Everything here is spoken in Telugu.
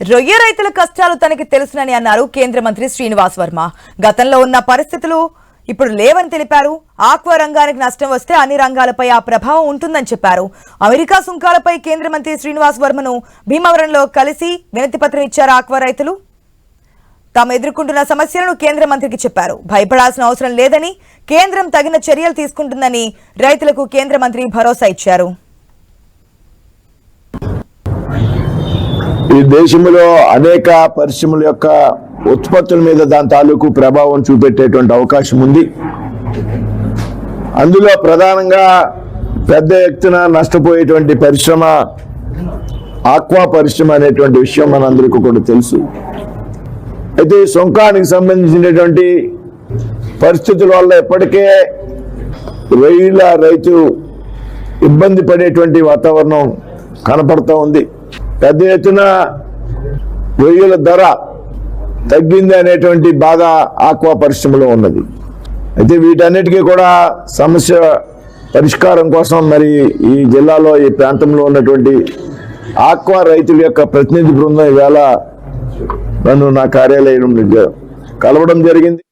రొయ్య రైతుల కష్టాలు తనకి తెలుసునని అన్నారు కేంద్ర మంత్రి శ్రీనివాస్ వర్మ. గతంలో ఉన్న పరిస్థితులు ఇప్పుడు లేవని తెలిపారు. ఆక్వా రంగానికి నష్టం వస్తే అన్ని రంగాలపై ఆ ప్రభావం ఉంటుందని చెప్పారు. అమెరికా సుంకాలపై కేంద్ర మంత్రి శ్రీనివాస్ వర్మను భీమవరంలో కలిసి వినతి పత్రం ఇచ్చారు ఆక్వా రైతులు. తాము ఎదుర్కొంటున్న సమస్యలను కేంద్ర మంత్రికి చెప్పారు. భయపడాల్సిన అవసరం లేదని కేంద్రం తగిన చర్యలు తీసుకుంటుందని రైతులకు కేంద్ర మంత్రి భరోసా ఇచ్చారు. ఈ దేశంలో అనేక పరిశ్రమల యొక్క ఉత్పత్తుల మీద దాని తాలూకు ప్రభావం చూపెట్టేటువంటి అవకాశం ఉంది. అందులో ప్రధానంగా పెద్ద ఎత్తున నష్టపోయేటువంటి పరిశ్రమ ఆక్వా పరిశ్రమ అనేటువంటి విషయం మనందరికీ కూడా తెలుసు. అయితే సొంకానికి సంబంధించినటువంటి పరిస్థితుల వల్ల ఇప్పటికే రొయ్యల రైతు ఇబ్బంది పడేటువంటి వాతావరణం కనపడుతూ ఉంది. పెద్ద ఎత్తున రొయ్యల ధర తగ్గింది అనేటువంటి బాధ ఆక్వా పరిశ్రమలో ఉన్నది. అయితే వీటన్నిటికీ కూడా సమస్య పరిష్కారం కోసం మరి ఈ జిల్లాలో ఈ ప్రాంతంలో ఉన్నటువంటి ఆక్వా రైతుల యొక్క ప్రతినిధి బృందం ఈవేళ నన్ను నా కార్యాలయం కలవడం జరిగింది.